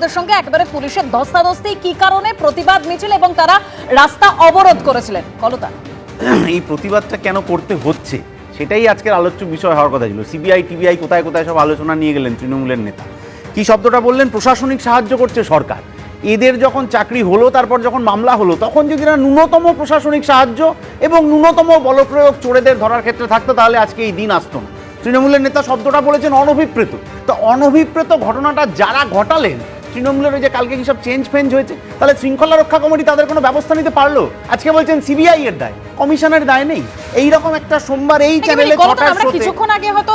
আন্দোলনকারীদের সঙ্গে একেবারে পুলিশের ধস্তাধস্তি, কি কারণে প্রতিবাদ মিছিল এবং তারা রাস্তা অবরোধ করেছিলেন? কলতা এই প্রতিবাদটা কেন করতে হচ্ছে? সেটাই আজকের আলোচ্য বিষয় হওয়ার কথা ছিল। সিবিআই, টিবিআই কোথায় কোথায় সব আলোচনা নিয়ে গেলেন তৃণমূলের নেতা। কি শব্দটা বললেন? প্রশাসনিক সাহায্য করছে সরকার। এদের যখন চাকরি হলো, তারপর যখন মামলা হলো, তখন যদি না ন্যূনতম প্রশাসনিক সাহায্য এবং ন্যূনতম বলপ্রয়োগ চোরেদের ধরার ক্ষেত্রে থাকতো, তাহলে আজকে এই দিন আসতো না। তৃণমূলের নেতা শব্দটা বলেছেন অনভিপ্রেত। তো অনভিপ্রেত ঘটনাটা যারা ঘটালেন তৃণমূলের ওই যে কালকে কি সব চেঞ্জ ফেঞ্জ হয়েছে? তাহলে শৃঙ্খলা রক্ষা কমিটি তাদের কোনো ব্যবস্থা নিতে পারল? আজকে বলছেন সিবিআই এর দায়। কমিশনের দায় নেই। এই রকম একটা সোমবার এই চ্যানেলে আমরা কিছুক্ষণ আগে হয়তো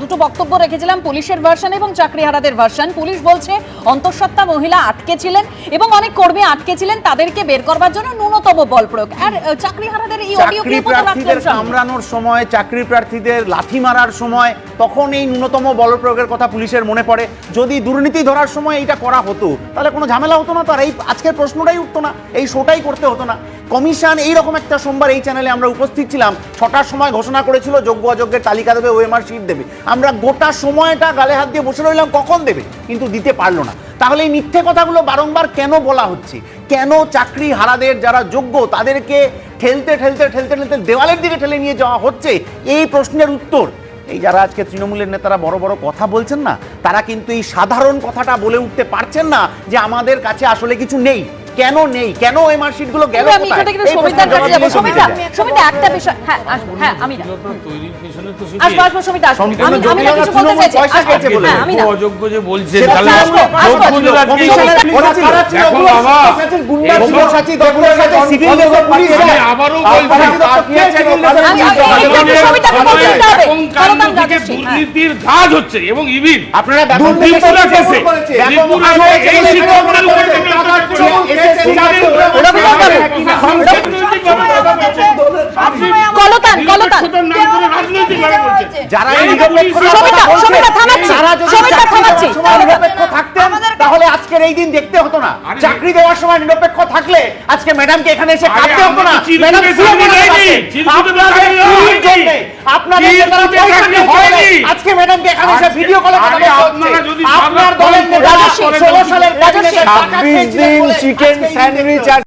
দুটো বক্তব্য রেখেছিলাম পুলিশের ভার্সন এবং চাকরিহারাদের ভার্সন। পুলিশ বলছে অন্তঃসত্ত্বা মহিলা আটকে ছিলেন এবং অনেক কর্মী আটকে ছিলেন তাদেরকে বের করবার জন্য ন্যূনতম বল প্রয়োগ। আর চাকরিহারাদের এই অডিও তো প্রার্থীদের কামড়ানোর সময় চাকরি প্রার্থীদের লাথি মারার সময় তখন এই ন্যূনতম বল প্রয়োগের কথা পুলিশের মনে পড়ে। যদি দুর্নীতি ধরার সময় এইটা করা হতো, তাহলে কোনো ঝামেলা হতো না তো আর এই আজকের প্রশ্নটাই উঠতো না, এই শোটাই করতে হতো না। কমিশন এই রকম একটা সোমবার এই চ্যানেলে আমরা উপস্থিত ছিলাম, ছটার সময় ঘোষণা করেছিল যোগ্য অযোগ্যের তালিকা দেবে ওএমআর শিট দেবে। আমরা গোটা সময়টা গালে হাত দিয়ে বসে রইলাম, কখন দেবে? কিন্তু দিতে পারল না। তাহলে এই মিথ্যে কথাগুলো বারংবার কেন বলা হচ্ছে? কেন চাকরি হারাদের যারা যোগ্য, তাদেরকে ঠেলতে ঠেলতে ঠেলতে ঠেলতে দেওয়ালের দিকে ঠেলে নিয়ে যাওয়া হচ্ছে? এই প্রশ্নের উত্তর এই যারা আজকে তৃণমূলের নেতারা বড় বড় কথা বলছেন না তারা কিন্তু এই সাধারণ কথাটা বলে উঠতে পারছেন না যে আমাদের কাছে আসলে কিছু নেই। কেন নেই? কেন গেল আমি? এখান এই সমিতার প্রশ্নের কাছে জবাব সমিতা সমিতা একটা বিষয় হ্যাঁ আসব হ্যাঁ আমি না জটিলতা তৈরির পেছনে তো শুধু আসব আসব সমিতা আসব। আমি আমি কিছু বলতে চাইছি। আসব। হ্যাঁ আমি না অযোগ্য যে বলছে তাহলে আসব, আসব, যোগ্যদের আর কি? কমিশনের ওরা ছিল, কারা ছিল, দেখো পুলিশ বাবা, গুন্ডা ছিল, সাথী, দপ্তর সাথী, সিভিল পুলিশ আমি আছে। আবারও বলছি। দুর্নীতির কাজ হচ্ছে এবং ইভিন আপনারা কলতান, কলতান। যারা থামাচ্ছি, থামাচ্ছি। থাকতেন আজকের এই দিন দেখতে হতো না। চাকরি দেওয়ার সময় নিরপেক্ষ থাকলে আজকে ম্যাডামকে এখানে এসে কাঁদতে হতো না। ম্যাডাম। আজকে ম্যাডামকে এখানে এসে ভিডিও কলে আপনারা দলের নেতা ষোলো সালের রাজস্বী, ক্যাবিনেটে টাকা 26 খেয়েছিলেন দিন বলে চিকেন স্যান্ডউইচ